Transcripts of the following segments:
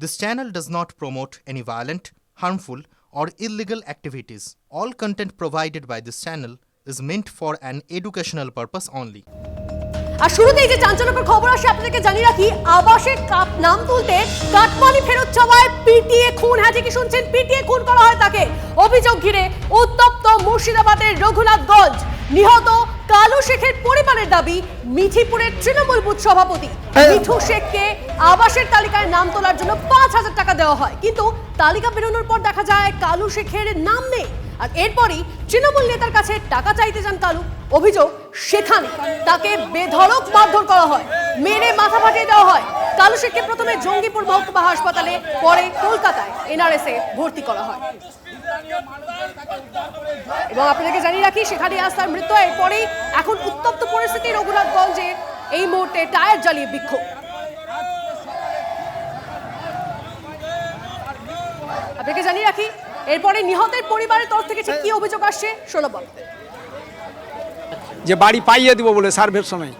This channel does not promote any violent, harmful, or illegal activities. All content provided by this channel is meant for an educational purpose only. আর শুরুতেই যে চাঞ্চল্যকর খবর আসে আপনাদেরকে জানিয়ে রাখি আবাসের কাপ নাম তুলতে কাটমানি ফেরত চাওয়ায় পিটিএ খুন হ্যাঁ ঠিকই শুনছেন পিটিএ খুন করা হয় তাকে অভিযোগ ঘিরে উত্তপ্ত মুর্শিদাবাদের রঘুনাথগঞ্জ নিহত কালু শেখের পরিবারের দাবি মিঠিপুরের তৃণমূল বুথ সভাপতি। মিঠু শেখকে আবাসের তালিকায় নাম তোলার জন্য পাঁচ হাজার টাকা দেওয়া হয়। কিন্তু তালিকা বেরোনোর পর দেখা যায় কালু শেখের নাম নেই। আর এরপরই তৃণমূল নেতার কাছে টাকা চাইতে যান কালু। অভিযোগ সেখানে। তাকে বেধড়ক মারধর করা হয়। মেরে মাথা ফাটিয়ে দেওয়া হয়। কালু শেখকে প্রথমে জঙ্গিপুর মহকুমা হাসপাতালে পরে কলকাতায় এনআরএসে ভর্তি করা হয়। এবং আপনাদেরকে জানিয়ে রাখি সেখানে আজ তার মৃত্যু এরপরেই এখন উত্তপ্ত পরিস্থিতি রঘুনাথগঞ্জে এই মুহূর্তে টায়ার জ্বালিয়ে বিক্ষোভ। আপনাকে জানিয়ে রাখি এরপরে নিহতের পরিবারের তরফ থেকে কি অভিযোগ আসছে ষোলো যে বাড়ি পাইয়ে দিব বলে সার্ভের সময়।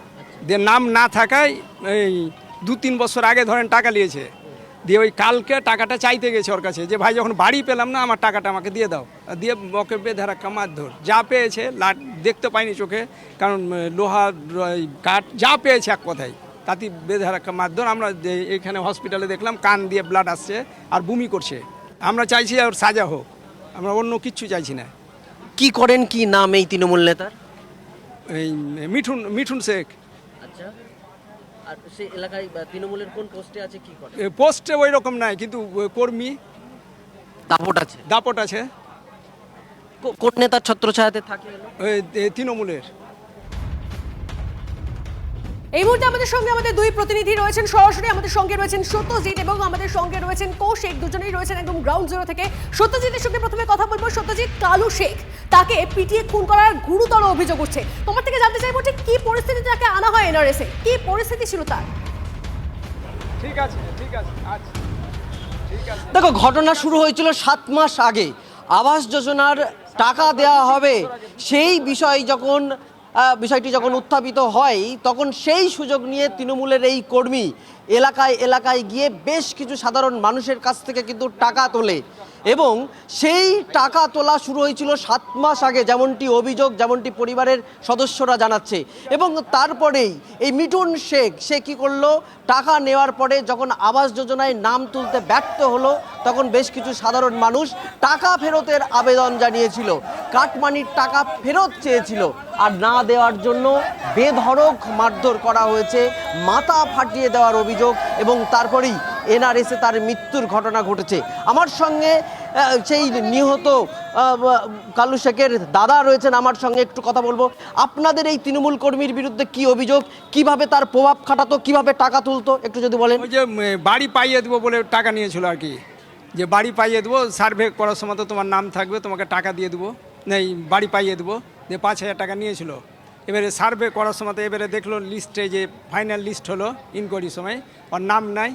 যে নাম না থাকায় এই দু তিন বছর আগে ধরেন টাকা নিয়েছে। দিয়ে ওই কালকে টাকাটা চাইতে গেছে ওর কাছে যে ভাই যখন বাড়ি পেলাম না আমার টাকাটা আমাকে দিয়ে দাও। আর দিয়ে ওকে বেধারা কামার ধর যা পেয়েছে লাট দেখতে পাইনি চোখে কারণ উম, লোহা কাঠ যা পেয়েছে এক কথায় তাতে বেধারা মারধর। আমরা এখানে হসপিটালে দেখলাম কান দিয়ে ব্লাড আসছে আর বমি করছে। আমরা চাইছি ওর সাজা হোক আমরা অন্য কিচ্ছু চাইছি না। কি করেন কি নাম এই তৃণমূল নেতার? এই মিঠুন মিঠুন শেখ। আর সেই এলাকায় তৃণমূলের কোন পোস্টে আছে কি করে? পোস্টে ওই রকম নাই কিন্তু কর্মী দাপট আছে? দাপট আছে। কোন নেতার ছত্রছায়াতে থাকে তৃণমূলের। এই মুহূর্তে আমাদের সঙ্গে আমাদের দুই প্রতিনিধি রয়েছেন। সরাসরি আমাদের সঙ্গে রয়েছেন সত্যজিৎ এবং আমাদের সঙ্গে রয়েছেন কৌশিক। দুজনেই রয়েছেন একদম গ্রাউন্ড জিরো থেকে। সত্যজিতের সঙ্গে প্রথমে কথা বলব। সত্যজিৎ কালু শেখ তাকে পিটিয়ে খুন করার গুরুতর অভিযোগ উঠছে। তোমার থেকে জানতে চাইব ঠিক কি পরিস্থিতিতে তাকে আনা হয় এনআরএসে কি পরিস্থিতি ছিল তার? ঠিক আছে ঠিক আছে আচ্ছা। দেখো ঘটনা শুরু হয়েছিল সাত মাস আগে। আবাস যোজনার টাকা দেওয়া হবে সেই বিষয় যখন বিষয়টি যখন উত্থাপিত হয়, তখন সেই সুযোগ নিয়ে তৃণমূলের এই কর্মী এলাকায় এলাকায় গিয়ে বেশ কিছু সাধারণ মানুষের কাছ থেকে কিন্তু টাকা তোলে। এবং সেই টাকা তোলা শুরু হয়েছিল সাত মাস আগে, যেমনটি অভিযোগ, যেমনটি পরিবারের সদস্যরা জানাচ্ছে। এবং তারপরেই এই মিঠুন শেখ, সে কি করল? টাকা নেওয়ার পরে যখন আবাস যোজনায় নাম তুলতে ব্যর্থ হলো, তখন বেশ কিছু সাধারণ মানুষ টাকা ফেরতের আবেদন জানিয়েছিল। কাটমানির টাকা ফেরত চেয়েছিল। আর না দেওয়ার জন্য বেধড়ক মারধর করা হয়েছে, মাথা ফাটিয়ে দেওয়ার অভিযোগ এবং তারপরেই এনআরএসে তার মৃত্যুর ঘটনা ঘটেছে। আমার সঙ্গে সেই নিহত কালু শেখের দাদা রয়েছেন, আমার সঙ্গে একটু কথা বলব। আপনাদের এই তৃণমূল কর্মীর বিরুদ্ধে কি অভিযোগ? কীভাবে তার প্রভাব খাটাতো? কীভাবে টাকা তুলতো? একটু যদি বলেন। যে বাড়ি পাইয়ে দেবো বলে টাকা নিয়েছিল আর কি। যে বাড়ি পাইয়ে দেবো, সার্ভে করার সময় তো তোমার নাম থাকবে, তোমাকে টাকা দিয়ে দেবো। নেই, বাড়ি পাইয়ে দেবো, যে পাঁচ হাজার টাকা নিয়েছিল। এবারে সার্ভে করার সময় এবারে দেখল লিস্টে যে ফাইনাল লিস্ট হলো ইনকোয়ারির সময়, ওর নাম নাই।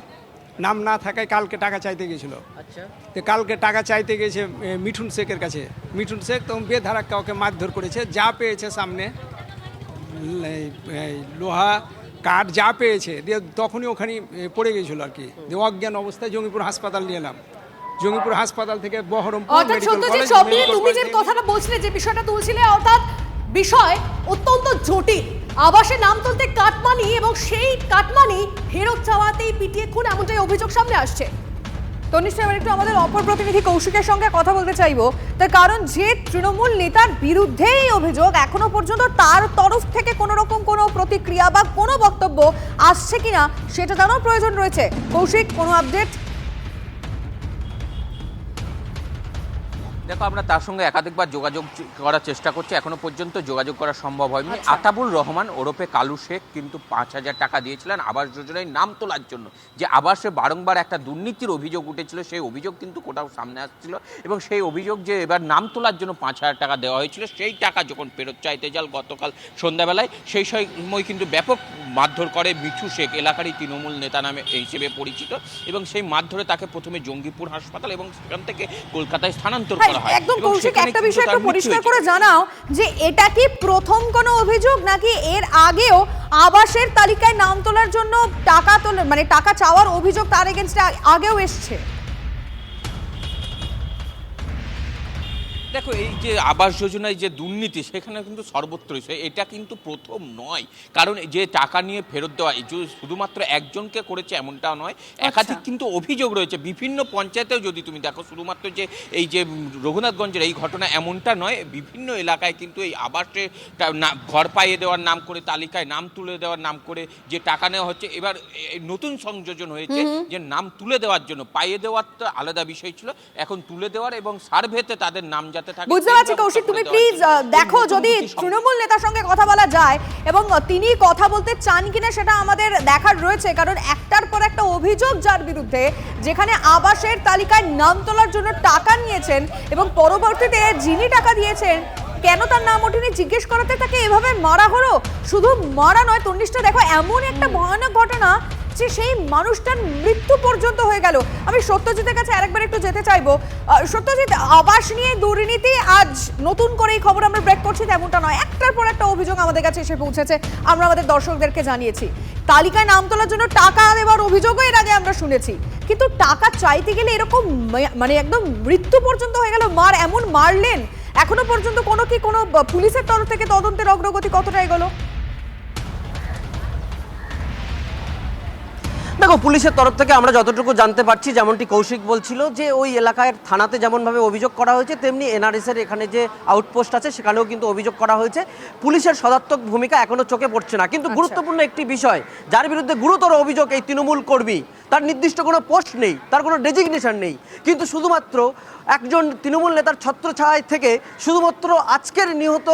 নাম না থাকায় কালকে টাকা চাইতে গেছিল। আচ্ছা। তো কালকে টাকা চাইতে গেছে মিঠুন শেখের কাছে। মিঠুন শেখ তখন বেধারাক্কা ওকে মারধর করেছে যা পেয়েছে সামনে লোহা কাঠ যা পেয়েছে দিয়ে তখনই ওখানে পড়ে গেছিল আর কি। দিয়ে অজ্ঞান অবস্থায় জঙ্গিপুর হাসপাতাল নিয়ে এলাম। জঙ্গিপুর হাসপাতাল থেকে বহরমপুর অর্থাৎ সত্যজিৎ সব মিলিয়ে তুমি যে কথাটা বলছিলে যে বিষয়টা তুলছিলে অর্থাৎ বিষয় অত্যন্ত জটিল। আবাসে নাম তুলতে কাটমানি এবং সেই কাটমানি ফেরত চাওয়াতেই পিটিয়ে খুন, এমনটাই অভিযোগ সামনে আসছে। তনিষ্ঠ এবার একটু আমাদের অপর প্রতিনিধি কৌশিকের সঙ্গে কথা বলতে চাইব। তার কারণ, যে তৃণমূল নেতার বিরুদ্ধেই অভিযোগ, এখনও পর্যন্ত তার তরফ থেকে কোনো রকম কোনো প্রতিক্রিয়া বা কোনো বক্তব্য আসছে কিনা, সেটা জানার প্রয়োজন রয়েছে। কৌশিক, কোনো আপডেট দেখো আমরা তার সঙ্গে একাধিকবার যোগাযোগ করার চেষ্টা করছি। এখনও পর্যন্ত যোগাযোগ করা সম্ভব হয়নি। আতাবুর রহমান ওরফে কালু শেখ কিন্তু পাঁচ হাজার টাকা দিয়েছিলেন আবাস যোজনায় নাম তোলার জন্য। যে আবাসে বারংবার একটা দুর্নীতির অভিযোগ উঠেছিল সেই অভিযোগ কিন্তু কোথাও সামনে আসছিল এবং সেই অভিযোগ যে এবার নাম তোলার জন্য পাঁচ হাজার টাকা দেওয়া হয়েছিল সেই টাকা যখন ফেরত চাইতে যাল গতকাল সন্ধ্যাবেলায় সেই সময় কিন্তু ব্যাপক মারধর করে মিঠু শেখ এলাকারই তৃণমূল নেতা নামে হিসেবে পরিচিত এবং সেই মারধরে তাকে প্রথমে জঙ্গিপুর হাসপাতাল এবং সেখান থেকে কলকাতায় স্থানান্তর করা বলা হয়। একদম কৌশিক একটা বিষয় একটু পরিষ্কার করে জানাও যে এটা কি প্রথম কোনো অভিযোগ নাকি এর আগেও আবাসের তালিকায় নাম তোলার জন্য টাকা তোলা মানে টাকা চাওয়ার অভিযোগ তার এগেনস্টে আগেও এসছে? দেখো এই যে আবাস যোজনায় যে দুর্নীতি সেখানে কিন্তু সর্বত্রই এটা কিন্তু প্রথম নয়। কারণ যে টাকা নিয়ে ফেরত দেওয়া এই শুধুমাত্র একজনকে করেছে এমনটা নয় একাধিক কিন্তু অভিযোগ রয়েছে। বিভিন্ন পঞ্চায়েতেও যদি তুমি দেখো শুধুমাত্র যে এই যে রঘুনাথগঞ্জের এই ঘটনা এমনটা নয় বিভিন্ন এলাকায় কিন্তু এই আবাসে ঘর পাইয়ে দেওয়ার নাম করে তালিকায় নাম তুলে দেওয়ার নাম করে যে টাকা নেওয়া হচ্ছে এবার এই নতুন সংযোজন হয়েছে যে নাম তুলে দেওয়ার জন্য পাইয়ে দেওয়ার তো আলাদা বিষয় ছিল। এখন তুলে দেওয়ার এবং সার্ভেতে তাদের নাম যাতে থাকে বুঝতে পারছি কৌশিক তুমি প্লিজ দেখো যদি তৃণমূল নেতার সঙ্গে কথা বলা যায় এবং তিনি কথা বলতে চান কিনা সেটা আমাদের দেখার রয়েছে কারণ একটার পর একটা অভিযোগ যার বিরুদ্ধে যেখানে আবাসের তালিকায় নাম তোলার জন্য টাকা নিয়েছেন এবং পরবর্তীতে যিনি টাকা দিয়েছেন কেন তার নাম ওঠেনি জিজ্ঞেস করাতে তাকে এভাবে মারা হলো শুধু মারা নয় তন্নিষ্ঠ দেখো এমন একটা ভয়ানক ঘটনা যে সেই মানুষটার মৃত্যু পর্যন্ত হয়ে গেল। আমি সত্যজিতের কাছে আরেকবার একটু যেতে চাইব। সত্যজিৎ, আবাস নিয়ে দুর্নীতি, আজ নতুন করে এই খবর আমরা ব্রেক করছি, তেমনটা নয়। একটার পর একটা অভিযোগ আমাদের কাছে এসে পৌঁছেছে, আমরা আমাদের দর্শকদেরকে জানিয়েছি। তালিকায় নাম তোলার জন্য টাকা দেওয়ার অভিযোগও এর আগে আমরা শুনেছি। কিন্তু টাকা চাইতে গেলে এরকম মানে একদম মৃত্যু পর্যন্ত হয়ে গেল, মার এমন মারলেন, এখনও পর্যন্ত কোনো কি কোনো পুলিশের তরফ থেকে তদন্তের অগ্রগতি কতটা এগোলো? দেখো পুলিশের তরফ থেকে আমরা যতটুকু জানতে পারছি যেমনটি কৌশিক বলছিল যে ওই এলাকায় থানাতে যেমনভাবে অভিযোগ করা হয়েছে তেমনি এনআরএস এর এখানে যে আউটপোস্ট আছে সেখানেও কিন্তু অভিযোগ করা হয়েছে। পুলিশের সদাত্মক ভূমিকা এখনও চোখে পড়ছে না। কিন্তু গুরুত্বপূর্ণ একটি বিষয় যার বিরুদ্ধে গুরুতর অভিযোগ এই তৃণমূল কর্মী তার নির্দিষ্ট কোনো পোস্ট নেই, তার কোনো ডেজিগনেশন নেই। কিন্তু শুধুমাত্র একজন তৃণমূল নেতার ছত্রছায়ায় থেকে শুধুমাত্র আজকের নিহত,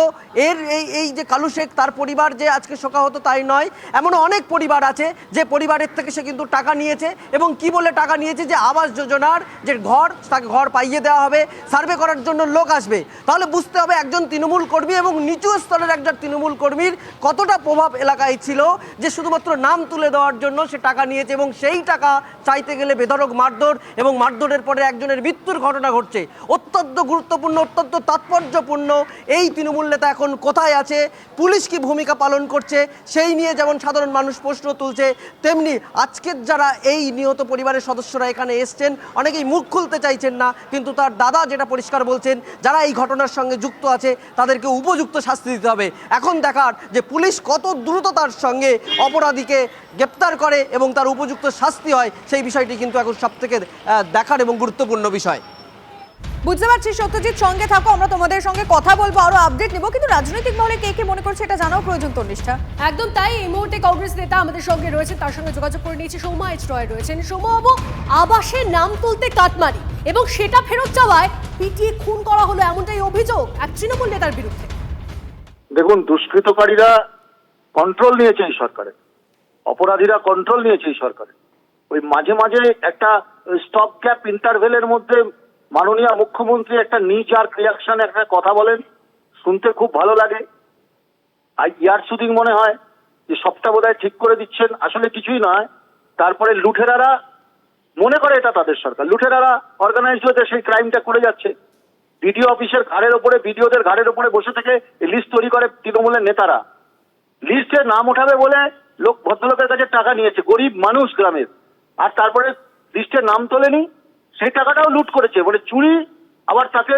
এর এই এই যে কালু শেখ, তার পরিবার যে আজকে শোকাহত তাই নয় এমন অনেক পরিবার আছে যে পরিবারের থেকে সে কিন্তু টাকা নিয়েছে এবং কি বলে টাকা নিয়েছে যে আবাস যোজনার যে ঘর, তাকে ঘর পাইয়ে দেওয়া হবে, সার্ভে করার জন্য লোক আসবে। তাহলে বুঝতে হবে একজন তৃণমূল কর্মী এবং নিচু স্তরের একজন তৃণমূল কর্মীর কতটা প্রভাব এলাকায় ছিল যে শুধুমাত্র নাম তুলে দেওয়ার জন্য সে টাকা নিয়েছে এবং সেই টাকা চাইতে গেলে বেধরক মারধর এবং মারধরের পরে একজনের মৃত্যুর ঘটনা ঘটছে। অত্যন্ত গুরুত্বপূর্ণ, অত্যন্ত তাৎপর্যপূর্ণ এই তৃণমূল নেতা এখন কোথায় আছে? পুলিশ কি ভূমিকা পালন করছে? সেই নিয়ে যেমন সাধারণ মানুষ প্রশ্ন তুলছে, তেমনি আজকের যারা এই নিহত পরিবারের সদস্যরা এখানে এসছেন, অনেকেই মুখ খুলতে চাইছেন না, কিন্তু তার দাদা যেটা পরিষ্কার বলছেন, যারা এই ঘটনার সঙ্গে যুক্ত আছে, তাদেরকে উপযুক্ত শাস্তি দিতে হবে। এখন দেখার যে পুলিশ কত দ্রুততার সঙ্গে অপরাধীকে গ্রেপ্তার করে এবং তার উপযুক্ত শাস্তি হয় সেই বিষয়টি কিন্তু এখন সব থেকে দেখার এবং গুরুত্বপূর্ণ বিষয়। বুঝতে পারছি সত্যজিৎ সঙ্গে থাকো আমরা তোমাদের সঙ্গে কথা বলব আরও আপডেট নেব। কিন্তু রাজনৈতিক মহলে কে কে মনে করছে এটা জানাও প্রয়োজন তন্নিষ্ঠা একদম তাই এই মুহূর্তে কংগ্রেস নেতা আমাদের সঙ্গে রয়েছেন তার সঙ্গে যোগাযোগ করে নিয়েছি সৌমা এইচ রয় রয়েছেন। সৌম্যবাবু আবাসের নাম তুলতে কাটমারি এবং সেটা ফেরত চাওয়ায় পিটিয়ে খুন করা হলো এমনটাই অভিযোগ এক তৃণমূল নেতার বিরুদ্ধে। দেখুন দুষ্কৃতকারীরা কন্ট্রোল নিয়েছে এই সরকারে। অপরাধীরা কন্ট্রোল নিয়েছে এই সরকারে। ওই মাঝে মাঝে একটা স্টপ গ্যাপ ইন্টারভেলের মধ্যে মাননীয় মুখ্যমন্ত্রী একটা নিচ আর রিয়াকশন একটা কথা বলেন। শুনতে খুব ভালো লাগে। আর ইয়ার শুটিং মনে হয় যে সবটা বোধহয় ঠিক করে দিচ্ছেন। আসলে কিছুই নয়। তারপরে লুঠেরারা মনে করে এটা তাদের সরকার। লুঠেরারা অর্গানাইজ হতে সেই ক্রাইমটা করে যাচ্ছে। বিডিও অফিসের ঘাড়ের ওপরে, বিডিওদের ঘাড়ের ওপরে বসে থেকে লিস্ট তৈরি করে তৃণমূলের নেতারা। লিস্টে নাম ওঠাবে বলে লোক ভদ্রলোকের কাছে টাকা নিয়েছে। গরিব মানুষ গ্রামের। আর তারপরে লিস্টে নাম তোলেনি সেই টাকাটাও লুট করেছে। মানে চুরি, আবার তাকে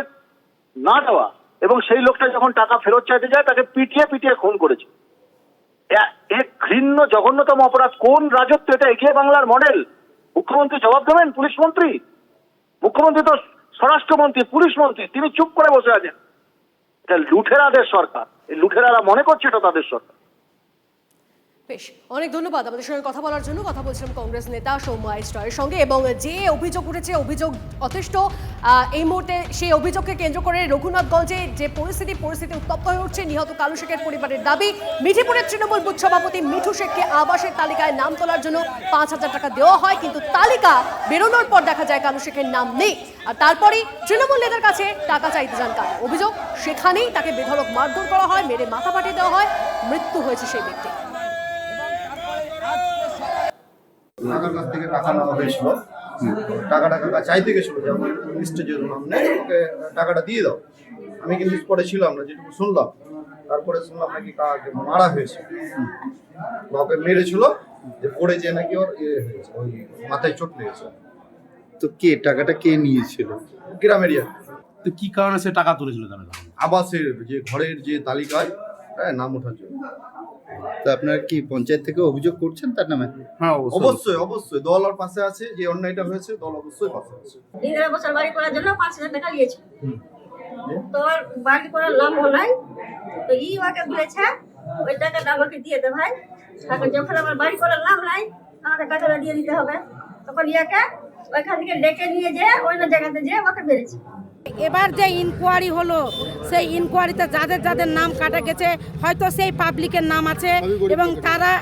না দেওয়া। এবং সেই লোকটা যখন টাকা ফেরত চাইতে যায়, তাকে পিটিয়ে পিটিয়ে খুন করেছে। এ- এ ঘৃণ্য, জঘন্যতম অপরাধ। কোন রাজত্ব এটা? এগিয়ে বাংলার মডেল। মুখ্যমন্ত্রী জবাব দেবেন? পুলিশ মন্ত্রী? মুখ্যমন্ত্রী তো স্বরাষ্ট্রমন্ত্রী, পুলিশ মন্ত্রী। তিনি চুপ করে বসে আছেন। এটা লুঠেরাদের সরকার। এই লুঠেরারা মনে করছে এটা তাদের সরকার। বেশ, অনেক ধন্যবাদ আমাদের সঙ্গে কথা বলার জন্য। কথা বলছিলাম কংগ্রেস নেতা সৌম্য এইচ রয়ের সঙ্গে এবং যে অভিযোগ উঠেছে, অভিযোগ যথেষ্ট এই মুহূর্তে সেই অভিযোগকে কেন্দ্র করে রঘুনাথগঞ্জে যে পরিস্থিতি পরিস্থিতি উত্তপ্ত হয়ে উঠছে, নিহত কালু শেখের পরিবারের দাবি। মিঠিপুরের তৃণমূল বুথ সভাপতি মিঠু শেখকে আবাসের তালিকায় নাম তোলার জন্য পাঁচ হাজার টাকা দেওয়া হয়, কিন্তু তালিকা বেরোনোর পর দেখা যায় কালু শেখের নাম নেই। আর তারপরেই তৃণমূল নেতার কাছে টাকা চাইতে যান কালু অভিযোগ, সেখানেই তাকে বেধড়ক মারধর করা হয়, মেরে মাথা ফাটিয়ে দেওয়া হয়, মৃত্যু হয়েছে সেই ব্যক্তি। ওনার কাছ থেকে টাকা নেওয়া হয়েছিল। টাকাটা টাকা চাইতে গেছিল যে আমার যে নাম নেই ওকে টাকাটা দিয়ে দাও। আমি কিন্তু পরে ছিলাম না যেটুকু শুনলাম। তারপরে শুনলাম নাকি কাকে মারা হয়েছে। ওকে মেরেছিল যে পড়ে যে নাকি ওর ইয়ে হয়েছে ওই মাথায় চোট লেগেছে। তো কে টাকাটা কে নিয়েছিল? গ্রামের ইয়ে তো কি কারণে সে টাকা তুলেছিল তখন? আবাসের যে ঘরের যে তালিকায় হ্যাঁ নাম ওঠার জন্য। তো আপনারা কি পঞ্চায়েত থেকে অভিযোগ করছেন তার নামে? হ্যাঁ অবশ্যই। অবশ্যই দল আর পাশে আছে যে অন্যায়টা হয়েছে দল অবশ্যই পাশে আছে। ইন্দিরা বছর বাড়ি করার জন্য পাঁচ হাজার টাকা নিয়েছে তো ওর বাড়ি করার লাভ নাই তো ই ওকে বলেছে ওই টাকাটা আমাকে দিয়ে দে ভাই। এখন যখন আমার বাড়ি করার লাভ নাই আমাকে টাকাটা দিয়ে দিতে হবে। তখন ইয়াকে ওইখান থেকে ডেকে নিয়ে যে অন্য জায়গাতে যে ওকে মেরেছে। এবার যে ইনকোয়ারি হলো সেই ইনকোয়ারিতে যাদের যাদের নাম কাটা গেছে হয়তো সেই পাবলিকের নাম আছে এবং তারা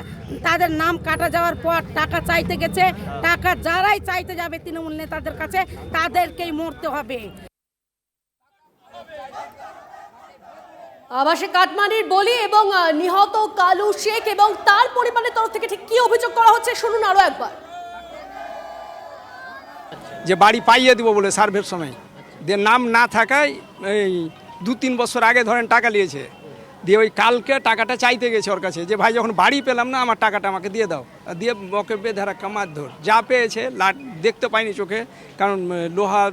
তাদের নাম কাটা যাওয়ার পর টাকা চাইতে গেছে। টাকা যারাই চাইতে যাবে তৃণমূল নেতাদের কাছে তাদেরকেই মরতে হবে। আবাসে কাটমানির বলি এবং নিহত কালু শেখ এবং তার পরিবারের তরফ থেকে ঠিক কি অভিযোগ করা হচ্ছে শুনুন আরও একবার। যে বাড়ি পাইয়ে দিব বলে সার্ভের সময়। দিয়ে নাম না থাকায় এই দু তিন বছর আগে ধরেন টাকা নিয়েছে। দিয়ে ওই কালকে টাকাটা চাইতে গেছে ওর কাছে যে ভাই যখন বাড়ি পেলাম না আমার টাকাটা আমাকে দিয়ে দাও। আর দিয়ে ওকে বেঁধে রাখা মারধর। যা পেয়েছে লাট দেখতে পাইনি চোখে কারণ লোহা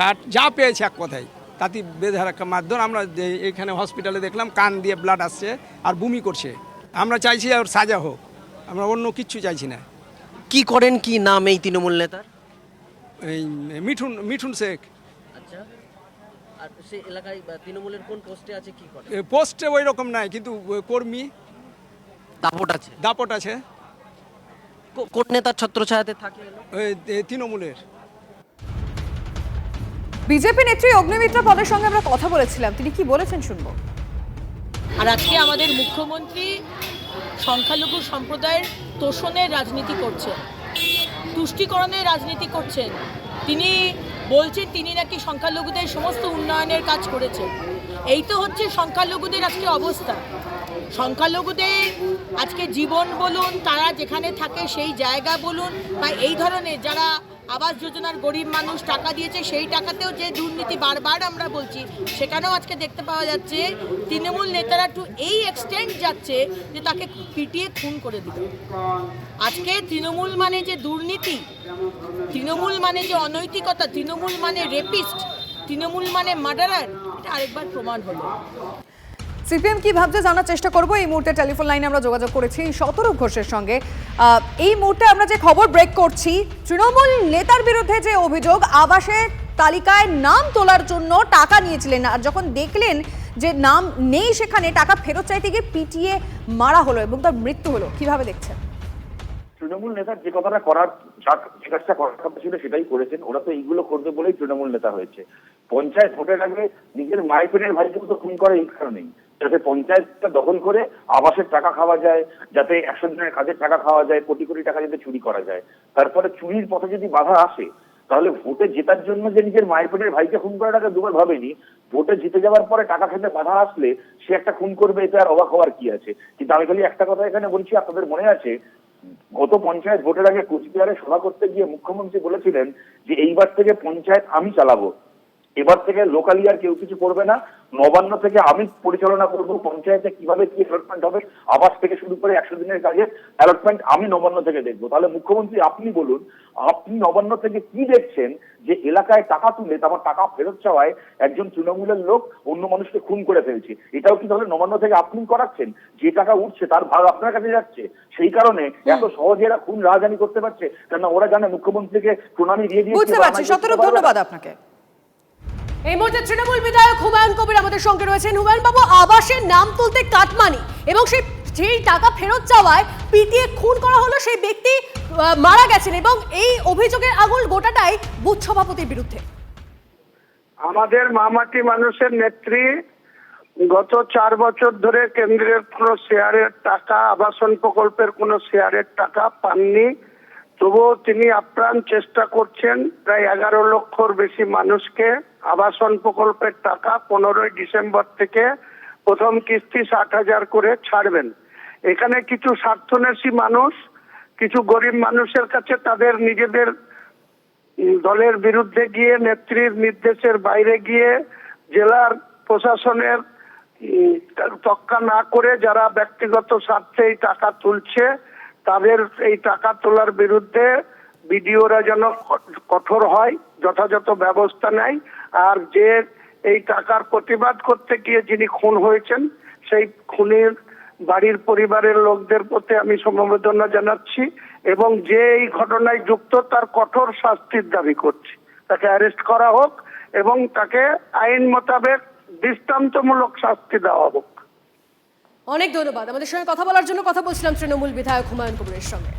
কাঠ যা পেয়েছে এক কথায় তাতে বেঁধে রাখা মারধর। আমরা এখানে হসপিটালে দেখলাম কান দিয়ে ব্লাড আসছে আর বমি করছে। আমরা চাইছি ওর সাজা হোক আমরা অন্য কিচ্ছু চাইছি না। কি করেন কি নাম এই তৃণমূল নেতার? এই মিঠুন মিঠুন শেখ। আর সে এলাকায় তৃণমূলের কোন পোস্টে আছে কি করে পোস্টে ওই রকম নাই কিন্তু কর্মী। দাপট আছে? দাপট আছে। কোন নেতার ছত্রছায়াতে থাকে তৃণমূলের। বিজেপি নেত্রী অগ্নিমিত্রা পদের সঙ্গে আমরা কথা বলেছিলাম। তিনি কি বলেছেন শুনব? আর আজকে আমাদের মুখ্যমন্ত্রী সংখ্যালঘু সম্প্রদায়ের তোষণের রাজনীতি করছেন তুষ্টিকরণের রাজনীতি করছেন। তিনি বলছেন তিনি নাকি সংখ্যালঘুদের সমস্ত উন্নয়নের কাজ করেছেন। এই তো হচ্ছে সংখ্যালঘুদের আজকে অবস্থা। সংখ্যালঘুদের আজকে জীবন বলুন, তারা যেখানে থাকে সেই জায়গা বলুন, বা এই ধরনের যারা আবাস যোজনার গরিব মানুষ টাকা দিয়েছে, সেই টাকাতেও যে দুর্নীতি বারবার আমরা বলছি, সেখানেও আজকে দেখতে পাওয়া যাচ্ছে, তৃণমূল নেতারা টু এই এক্সটেন্ট যাচ্ছে যে তাকে পিটিয়ে খুন করে দিল। আজকে তৃণমূল মানে যে দুর্নীতি, তৃণমূল মানে যে অনৈতিকতা, তৃণমূল মানে রেপিস্ট তৃণমূল মানে মার্ডারার এটা আরেকবার প্রমাণ হলো। সিপিএম কি ভাবছে জানার চেষ্টা করব। এই মুহূর্তে টেলিফোন লাইনে আমরা যোগাযোগ করেছি শতরূপ ঘোষের সঙ্গে। এই মুহূর্তে আমরা যে খবর ব্রেক করছি, তৃণমূল নেতার বিরুদ্ধে যে অভিযোগ, আবাসে তালিকায় নাম তোলার জন্য টাকা নিয়েছিলেন। আর যখন দেখলেন যে নাম নেই সেখানে, টাকা ফেরত চাইতে গিয়ে পিটিয়ে মারা হলো এবং তার মৃত্যু হলো, কীভাবে দেখছেন? তৃণমূল নেতার যে কথাটা করার যা- করার কথা ছিল সেটাই করেছেন। ওরা তো এইগুলো করবে বলেই তৃণমূল নেতা হয়েছে। পঞ্চায়েত ভোটের আগে নিজের মায়ের পেটের ভাইকে তো খুন করে এই কারণেই। যাতে পঞ্চায়েতটা দখল করে আবাসের টাকা খাওয়া যায়, যাতে একশো দিনের কাজের টাকা খাওয়া যায়, কোটি কোটি টাকা যাতে চুরি করা যায়। তারপরে চুরির পথে যদি বাধা আসে, তাহলে ভোটে জেতার জন্য যে নিজের মায়ের পেটের ভাইকে খুন করাটাকে দুবার ভাবেনি, ভোটে জিতে যাওয়ার পরে টাকা খেতে বাধা আসলে সে একটা খুন করবে, এতে আর অবাক হওয়ার কি আছে? কিন্তু আমি খালি একটা কথা এখানে বলছি আপনাদের মনে আছে গত পঞ্চায়েত ভোটের আগে কুচবিহারে সভা করতে গিয়ে মুখ্যমন্ত্রী বলেছিলেন যে এইবার থেকে পঞ্চায়েত আমি চালাবো। এবার থেকে লোকালি আর কেউ কিছু করবে না। নবান্ন থেকে আমি পরিচালনা করব পঞ্চায়েতে কীভাবে কি অ্যালটমেন্ট হবে আবাস থেকে শুরু করে একশো দিনের কাজে অ্যালটমেন্ট আমি নবান্ন থেকে দেখব। তাহলে মুখ্যমন্ত্রী আপনি বলুন আপনি নবান্ন থেকে কি দেখছেন যে এলাকায় টাকা তুলে তারপর টাকা ফেরত চাওয়ায় একজন তৃণমূলের লোক অন্য মানুষকে খুন করে ফেলছে? এটাও কি তাহলে নবান্ন থেকে আপনি করাচ্ছেন? যে টাকা উঠছে তার ভাগ আপনার কাছে যাচ্ছে। সেই কারণে এত সহজে এরা খুন রাজধানী করতে পারছে। কেননা ওরা জানে মুখ্যমন্ত্রীকে প্রণামী দিয়ে দিয়ে বুঝতে পারছি। শতরূপ ধন্যবাদ। আপনাকে। এই মুহূর্তে তৃণমূল বিধায়ক হুমায়ুন কবির আমাদের সঙ্গে রয়েছেন। হুমায়ুন বাবু, আবাসের নাম তুলতে কাটমানি এবং সেই সেই টাকা ফেরত চাওয়ায় পিটিয়ে খুন করা হলো সেই ব্যক্তি মারা গেছেন এবং এই অভিযোগের আঙুল গোটাটাই বুথ সভাপতির বিরুদ্ধে। আমাদের মামাটি মানুষের নেত্রী, গত চার বছর ধরে কেন্দ্রের কোনো শেয়ারের টাকা, আবাসন প্রকল্পের কোনো শেয়ারের টাকা পাননি। তবুও তিনি আপ্রাণ চেষ্টা করছেন প্রায় এগারো লক্ষর বেশি মানুষকে আবাসন প্রকল্পের টাকা পনেরোই ডিসেম্বর থেকে প্রথম কিস্তি ষাট হাজার করে ছাড়বেন। এখানে কিছু স্বার্থন্বেষী মানুষ, কিছু গরিব মানুষের কাছে তাদের নিজেদের দলের বিরুদ্ধে গিয়ে, নেত্রীর নির্দেশের বাইরে গিয়ে জেলার প্রশাসনের তক্কা না করে যারা ব্যক্তিগত স্বার্থে এই টাকা তুলছে তাদের এই টাকা তোলার বিরুদ্ধে বিডিওরা যেন কঠোর হয়, যথাযথ ব্যবস্থা নেয়, আর যে এই টাকার প্রতিবাদ করতে গিয়ে যিনি খুন হয়েছেন, সেই খুনের বাড়ির পরিবারের লোকদের প্রতি আমি সমবেদনা জানাচ্ছি এবং যে এই ঘটনায় যুক্ত তার কঠোর শাস্তির দাবি করছি। তাকে অ্যারেস্ট করা হোক এবং তাকে আইন মোতাবেক দৃষ্টান্তমূলক শাস্তি দেওয়া হোক। অনেক ধন্যবাদ। আমাদের সঙ্গে কথা বলার জন্য কথা বলছিলাম তৃণমূল বিধায়ক হুমায়ুন কবিরের সঙ্গে।